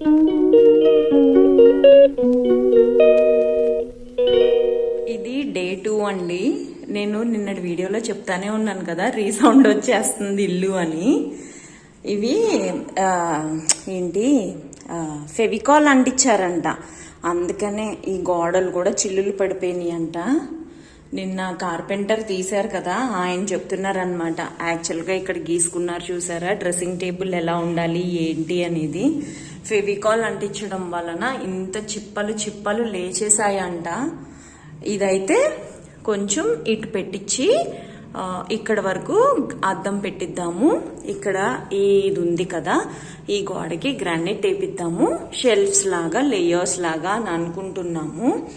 ఇది day two అండి. నేను నిన్నటి వీడియోలో చెప్తానే ఉన్నాను కదా రీసౌండ్ వచ్చేస్తుంది ఇల్లు అని. ఇవి ఏంటి ఫెవికాల్ అంటించారంట. అందుకనే ఈ గోడలు కూడా చిల్లులు పడిపోయినాయి అంట. నిన్న కార్పెంటర్ తీశారు కదా ఆయన చెప్తున్నారనమాట యాక్చువల్గా ఇక్కడ గీసుకున్నారు చూసారా? డ్రెస్సింగ్ టేబుల్ ఎలా ఉండాలి ఏంటి అనేది. ఫెవికాల్ అంటించడం వలన ఇంత చిప్పలు చిప్పలు లేచేసాయంట ఇదైతే కొంచెం ఇటు పెట్టించి ఇక్కడ వరకు అద్దం పెట్టిద్దాము. ఇక్కడ ఇది ఉంది కదా ఈ గోడకి గ్రానైట్ వేపిద్దాము. షెల్ఫ్స్ లాగా లేయర్స్ లాగా అని అనుకుంటున్నాము.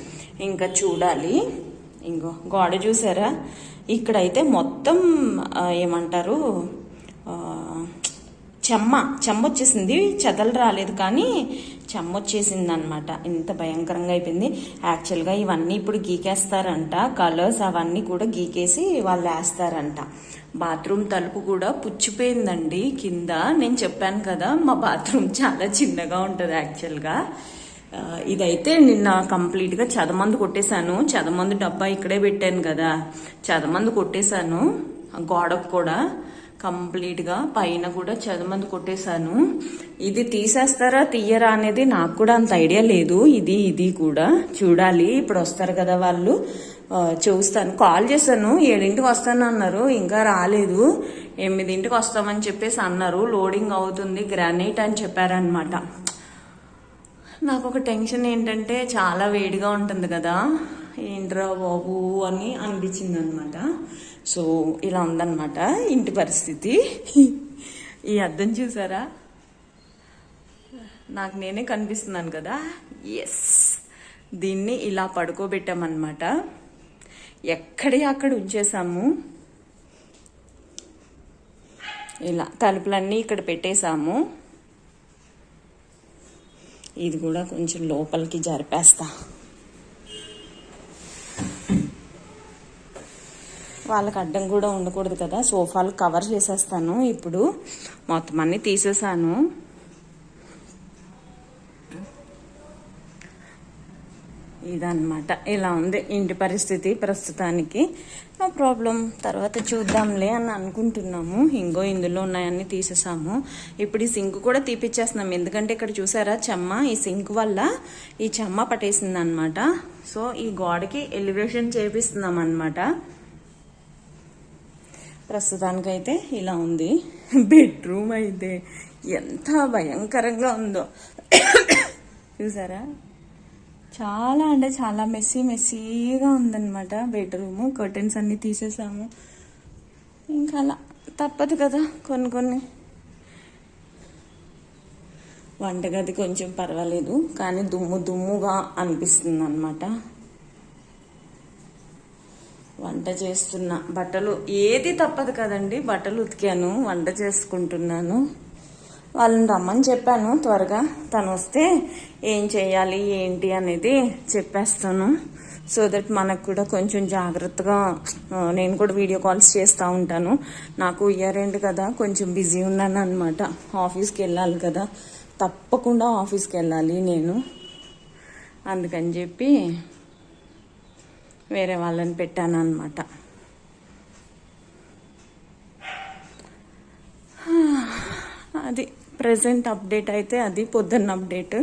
ఇంకా చూడాలి. ఇంకో గోడ చూసారా? ఇక్కడైతే మొత్తం ఏమంటారు చెమ్మ చెమ్మ వచ్చేసింది చెదలు రాలేదు కానీ చెమ్మ వచ్చేసింది అనమాట ఇంత భయంకరంగా అయిపోయింది. యాక్చువల్గా ఇవన్నీ ఇప్పుడు గీకేస్తారంట. కలర్స్ అవన్నీ కూడా గీకేసి వాళ్ళు వేస్తారంట. బాత్రూమ్ తలుపు కూడా పుచ్చిపోయిందండి. కింద నేను చెప్పాను కదా మా బాత్రూమ్ చాలా చిన్నగా ఉంటుంది యాక్చువల్గా ఇదైతే నిన్న కంప్లీట్గా చదమందు కొట్టేశాను. చదమందు డబ్బా ఇక్కడే పెట్టాను కదా. చదమందు కొట్టేశాను. గోడకు కూడా. కంప్లీట్గా పైన కూడా చదమంది కొట్టేశాను. ఇది తీసేస్తారా తీయరా అనేది నాకు కూడా అంత ఐడియా లేదు. ఇది ఇది కూడా. చూడాలి. ఇప్పుడు వస్తారు కదా వాళ్ళు. చూస్తాను. కాల్ చేశాను. ఏడింటికి వస్తాను అన్నారు. ఇంకా రాలేదు. ఎనిమిదింటికి వస్తామని చెప్పేసి అన్నారు. లోడింగ్ అవుతుంది. గ్రానైట్ అని చెప్పారనమాట నాకు ఒక టెన్షన్ ఏంటంటే చాలా వేడిగా ఉంటుంది కదా. ఏంట్రా బాబు అని అనిపించింది అనమాట సో ఇలా ఉందన్నమాట ఇంటి పరిస్థితి. ఈ అద్దం చూసారా? నాకు నేనే కనిపిస్తున్నాను కదా. ఎస్ దీన్ని ఇలా పడుకోబెట్టామన్నమాట. ఎక్కడి అక్కడ ఉంచేసాము ఇలా తలుపులన్నీ ఇక్కడ పెట్టేశాము. ఇది కూడా కొంచెం లోపలికి జరిపేస్తా. వాళ్ళకి అడ్డం కూడా ఉండకూడదు కదా. సోఫాలు కవర్ చేసేస్తాను ఇప్పుడు. మొత్తం అన్ని తీసేసాను. ఇదన్నమాట. ఇలా ఉంది ఇంటి పరిస్థితి ప్రస్తుతానికి. No problem. తర్వాత చూద్దాంలే అని అనుకుంటున్నాము. ఇంకో ఇందులో ఉన్నాయన్నీ తీసేసాము. ఇప్పుడు ఈ సింక్ కూడా తీపిచ్చేస్తున్నాం. ఎందుకంటే ఇక్కడ చూసారా చెమ్మ? ఈ సింక్ వల్ల ఈ చెమ్మ పట్టేసింది అనమాట సో ఈ గోడకి ఎలివేషన్ చేపిస్తున్నాం అనమాట ప్రస్తుతానికైతే ఇలా ఉంది. బెడ్రూమ్ అయితే ఎంత భయంకరంగా ఉందో. చూసారా? చాలా అంటే చాలా మెస్సీ మెస్సీగా ఉందన్నమాట బెడ్రూమ్. కర్టెన్స్ అన్ని తీసేసాము. ఇంకా అలా. తప్పదు కదా కొన్ని కొన్ని. వంటగది కొంచెం పర్వాలేదు కానీ దుమ్ము దుమ్ముగా అనిపిస్తుంది అనమాట వంట చేస్తున్నా. బట్టలు ఏది తప్పదు కదండి. బట్టలు ఉతికాను వంట చేసుకుంటున్నాను. వాళ్ళని రమ్మని చెప్పాను త్వరగా. తను వస్తే ఏం చేయాలి ఏంటి అనేది చెప్పేస్తాను. సో దట్ మనకు కూడా కొంచెం జాగ్రత్తగా నేను కూడా వీడియో కాల్స్ చేస్తూ ఉంటాను. నాకు ఇయర్ ఎండ్ కదా కొంచెం బిజీ ఉన్నాను అనమాట ఆఫీస్కి వెళ్ళాలి కదా. తప్పకుండా ఆఫీస్కి వెళ్ళాలి నేను. అందుకని చెప్పి వేరే వాళ్ళని పెట్టాను అనమాట అది ప్రజెంట్ అప్డేట్ అయితే అది పొద్దున్న అప్డేట్.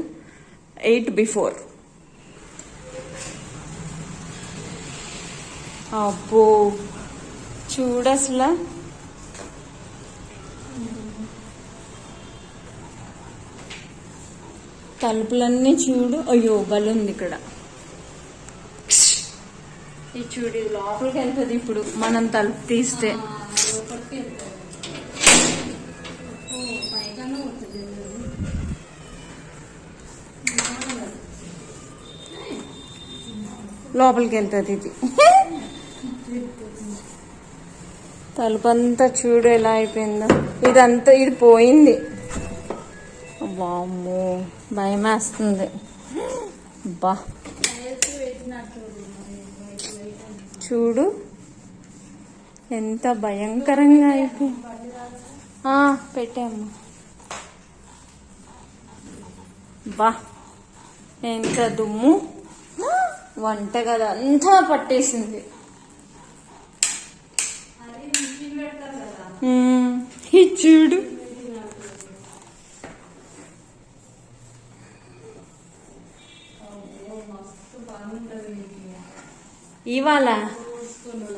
Eight before. అబ్బో చూడు అసలు. తలుపులన్నీ చూడు. అయ్యో బలుంది ఇక్కడ. ఇది చూడు ఇది లోపలికి వెళ్తుంది ఇప్పుడు. మనం తలుపు తీస్తే. లోపలికి వెళ్తుంది. ఇది. తలుపు అంతా చూడు ఎలా అయిపోయిందో. ఇదంతా ఇది పోయింది. వామ్మో భయం వేస్తుంది బా. చూడు. ఎంత భయంకరంగా అయిపోయింది పెట్టాము బా ఎంత దుమ్ము. వంట కదా అంతా పట్టేసింది చూడు. ఇవాళ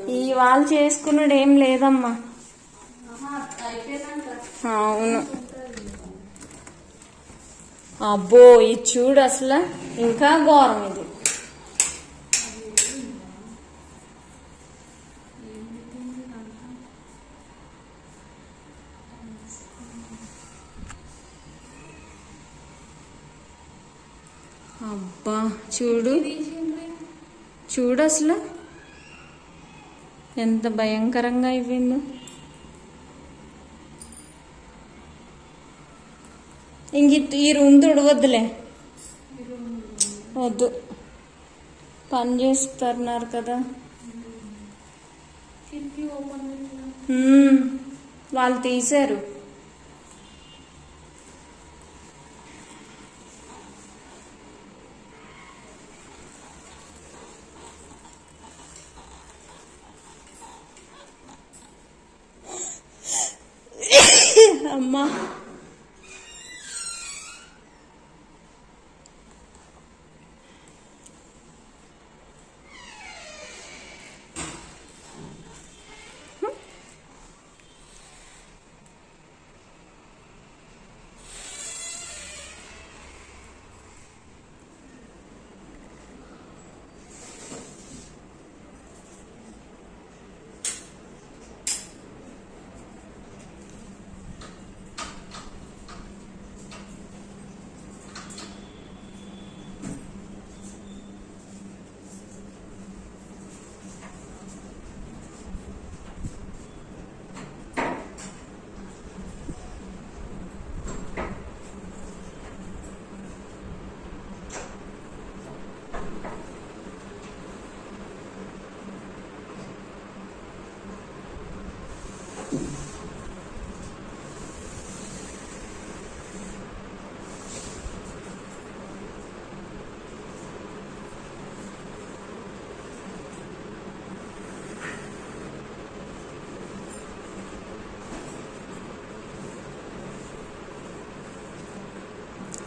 ఇవాళ చేసుకున్నాడు ఏం లేదమ్మా. అవును. అబ్బో ఇది చూడు అసలు. ఇంకా ఘోరం ఇది. అబ్బా చూడు. చూడు అసలు. ఎంత భయంకరంగా అయిపోయిందో ఇంక ఈ రూమ్ తుడవద్దులే. వద్దు. పని చేస్తున్నారు కదా. వాళ్ళు తీశారు. అమ్మా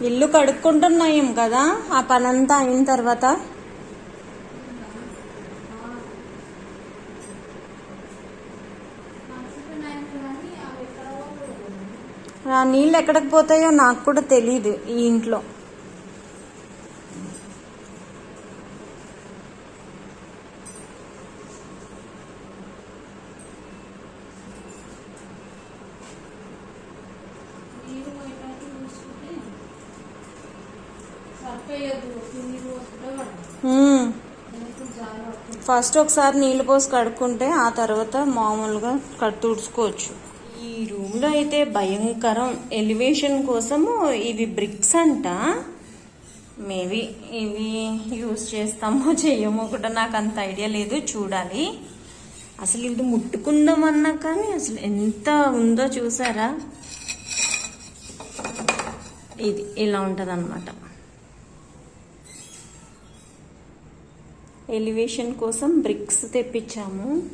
ఇల్లు కడుక్కుంటున్నాం కదా? ఆ పనంతా అయిన తర్వాత? ఆ నీళ్ళు ఎక్కడికి పోతాయో నాకు కూడా తెలియదు ఈ ఇంట్లో. ఫస్ట్ ఒకసారి నీళ్ళు పోసి కడుక్కుంటే ఆ తర్వాత మామూలుగా కట్ తుడుచుకోవచ్చు. ఈ రూమ్లో అయితే భయంకరం. ఎలివేషన్ కోసము ఇవి బ్రిక్స్ అంట. మేబీ ఇవి యూస్ చేస్తామో చెయ్యమో కూడా నాకు అంత ఐడియా లేదు. చూడాలి. అసలు ఇది ముట్టుకుందామన్నా కానీ అసలు ఎంత ఉందో చూసారా? ఇది ఇలా ఉంటుంది ఎలివేషన్ కోసం బ్రిక్స్ తెప్పించాము.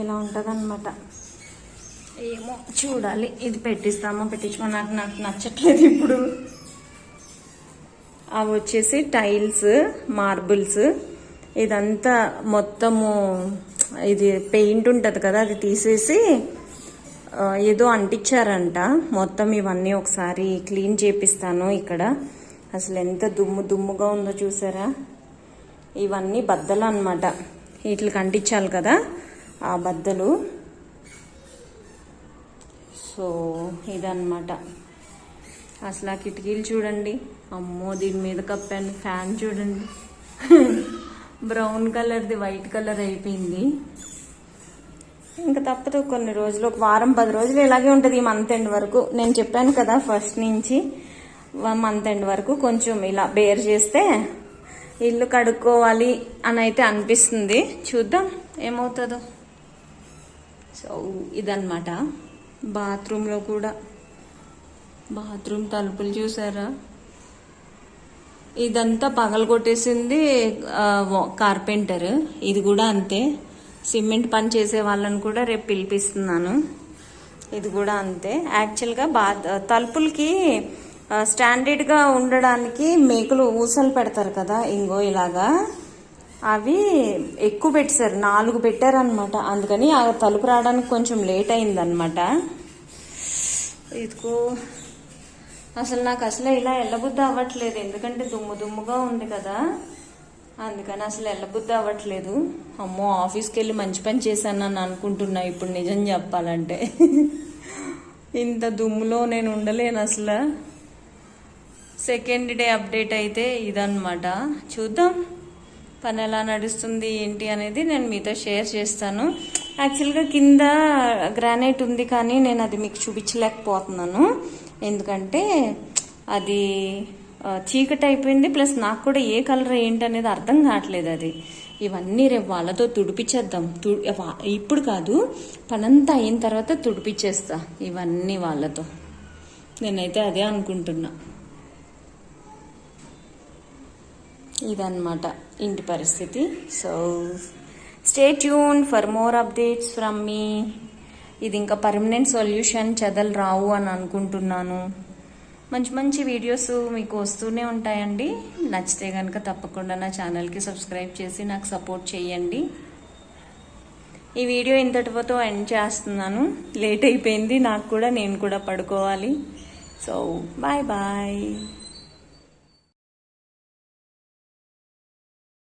ఇలా ఉంటుంది ఏమో చూడాలి. ఇది పెట్టిస్తామో పెట్టించమో? నాకు నాకు నచ్చట్లేదు ఇప్పుడు. అవి వచ్చేసి టైల్స్ మార్బుల్స్. ఇదంతా మొత్తము ఇది పెయింట్ ఉంటుంది కదా అది తీసేసి ఏదో అంటించారంట. మొత్తం ఇవన్నీ ఒకసారి క్లీన్ చేపిస్తాను ఇక్కడ. అసలు ఎంత దుమ్ము దుమ్ముగా ఉందో చూసారా? ఇవన్నీ బద్దలు అనమాట వీటికి అంటించాలి కదా ఆ బద్దలు. సో ఇదన్నమాట. అసలు ఆ కిటికీలు చూడండి. అమ్మో దీని మీద కప్పాను ఫ్యాన్ చూడండి. బ్రౌన్ కలర్ది వైట్ కలర్ అయిపోయింది. ఇంకా తప్పదు కొన్ని రోజులు ఒక వారం పది రోజులు ఇలాగే ఉంటుంది ఈ మంత్ ఎండ్ వరకు. నేను చెప్పాను కదా ఫస్ట్ నుంచి మంత్ ఎండ్ వరకు కొంచెం ఇలా బేర్ చేస్తే ఇల్లు కడుక్కోవాలి అని అయితే అనిపిస్తుంది. చూద్దాం ఏమవుతుందో. సో ఇదన్నమాట. బాత్రూంలో కూడా. బాత్రూమ్ తలుపులు చూసారా? ఇదంతా పగలగొట్టేసింది కార్పెంటర్ ఇది కూడా అంతే. సిమెంట్ పని చేసే వాళ్ళని కూడా రేపు పిలిపిస్తున్నాను. ఇది కూడా అంతే. యాక్చువల్గా బా తలుపులకి స్టాండర్డ్గా ఉండడానికి మేకలు ఊసలు పెడతారు కదా ఇంగో ఇలాగా. అవి ఎక్కువ పెట్టారు నాలుగు పెట్టారనమాట అందుకని ఆ తలుపు రావడానికి కొంచెం లేట్ అయిందనమాట ఇదిగో అసలు నాకు అసలు ఇలా ఎల్లబుద్ధి అవ్వట్లేదు. ఎందుకంటే దుమ్ము దుమ్ముగా ఉంది కదా. అందుకని అసలు ఎల్లబుద్ధి అవ్వట్లేదు. అమ్మో ఆఫీస్కి వెళ్ళి మంచి పని చేశానని అనుకుంటున్నా ఇప్పుడు నిజం చెప్పాలంటే. ఇంత దుమ్ములో నేను ఉండలేను అసలు. సెకండ్ డే అప్డేట్ అయితే ఇదన్నమాట. చూద్దాం పని ఎలా నడుస్తుంది ఏంటి అనేది నేను మీతో షేర్ చేస్తాను. యాక్చువల్గా కింద గ్రానైట్ ఉంది కానీ నేను అది మీకు చూపించలేకపోతున్నాను. ఎందుకంటే అది చీకటి అయిపోయింది ప్లస్ నాకు కూడా ఏ కలర్ ఏంటి అనేది అర్థం కావట్లేదు అది. ఇవన్నీ రేపు వాళ్ళతో తుడిపించేద్దాం తు ఇప్పుడు కాదు పనంతా అయిన తర్వాత తుడిపించేస్తా ఇవన్నీ వాళ్ళతో. నేనైతే అదే అనుకుంటున్నా. ఇదన్నమాట ఇంటి పరిస్థితి. So stay tune for more updates from మీ ఇది ఇంకా పర్మనెంట్ సొల్యూషన్ చెదలు రావు అని అనుకుంటున్నాను. మంచి మంచి వీడియోస్ మీకు వస్తూనే ఉంటాయండి. నచ్చితే కనుక తప్పకుండా నా ఛానల్కి సబ్స్క్రైబ్ చేసి నాకు సపోర్ట్ చేయండి. ఈ వీడియో ఇంతటితో ఎండ్ చేస్తున్నాను. లేట్ అయిపోయింది నాకు కూడా నేను కూడా పడుకోవాలి. So bye bye